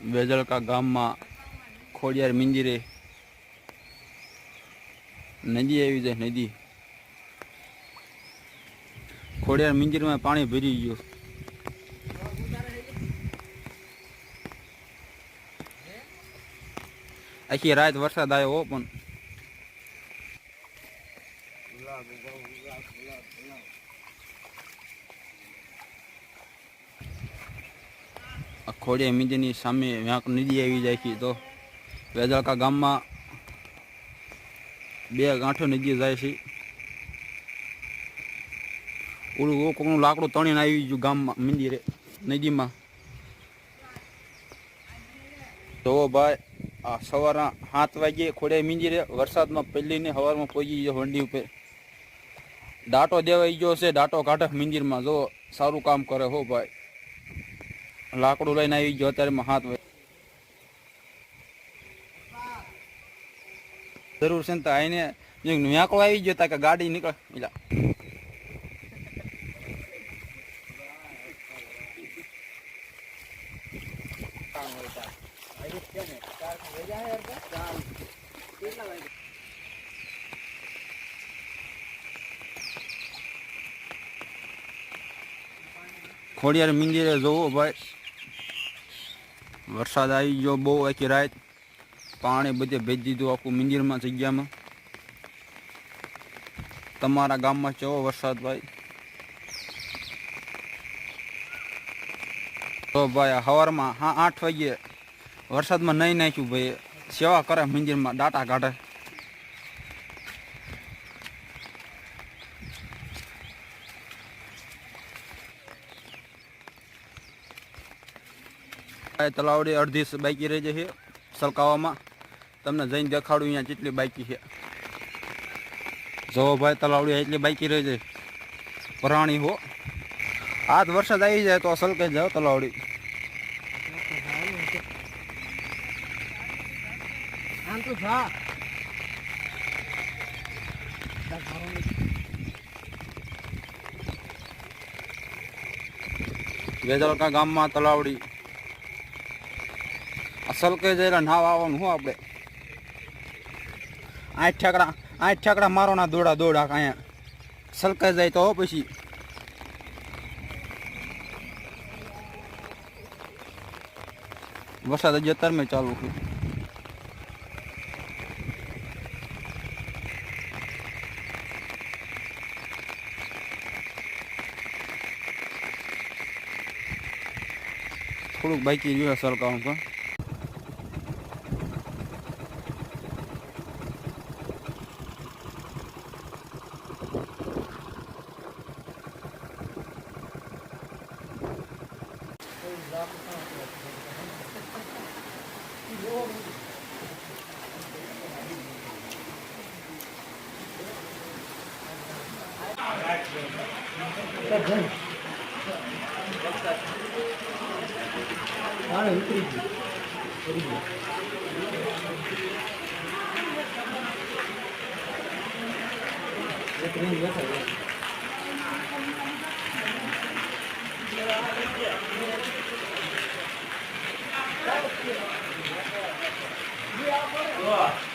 વેજળકા ગામમાં ખોડિયાર મિંજીરે નદી આવી જાય, નદી. ખોડિયાર મિંજીરમાં પાણી ભરી ગયું. આખી રાત વરસાદ આવ્યો પણ ખોડિયા મિંજીની સામે વ્યાંક નદી આવી જાય તો વેજળકા ગામમાં બે ગાંઠો નદી જાય છે. ઓલું કોકનું લાકડું તણીને આવી ગયું ગામમાં મંદિરે નદીમાં. તો ભાઈ, આ સવારના સાત વાગે ખોડિયા મંદિરે વરસાદમાં પહેલીને સવારમાં પહોંચી ગયો વંડી ઉપર. દાંટો દેવાઈ ગયો છે, દાંટો કાઢે મંદિરમાં જો સારું કામ કરે હો ભાઈ. લાકડું લઈને આવી ગયો અત્યારે હાથ જરૂર છે ને તો આઈને વ્યાકળો આવી ગયો તા કે ગાડી નીકળે. ખોડિયાર મંદિરે જોવો ભાઈ. વરસાદ આવી ગયો, બહુ આખી રાત પાણી બધે ભેજી દીધું આખું મંદિરમાં, જગ્યામાં. તમારા ગામમાં કેવો વરસાદ ભાઈ? તો ભાઈ સવારમાં હા આઠ વાગ્યે વરસાદમાં નહીં નાખ્યું ભાઈ, સેવા કરે મંદિરમાં દાટા કાઢે. તલાવડી અડધી બાઈકી રહી જશે સલકાવામાં. તમને જઈને દેખાડું અહીંયા કેટલી બાઈકી છે. જો ભાઈ, તલાવડી એટલી બાઈકી રહી જાય પ્રાણી હો. આજ વરસાદ આવી જાય તો સલકાઈ જાઓ તલાવડી. વેજલકા ગામમાં તલાવડી. કે જઈને નાવ આવવાનું શું આપણે? આઠ ઠેકડા આઠ ઠેકડા મારો ના દોડા દોડા અહીંયા સલકાઈ જાય તો પછી. વરસાદ હજી અત્યારમાં ચાલુ છે થોડુંક બાકી જોયા સલકાવું પણ Tá Cara, incrível. Incrível. Eu também ia fazer. Thank you. Good.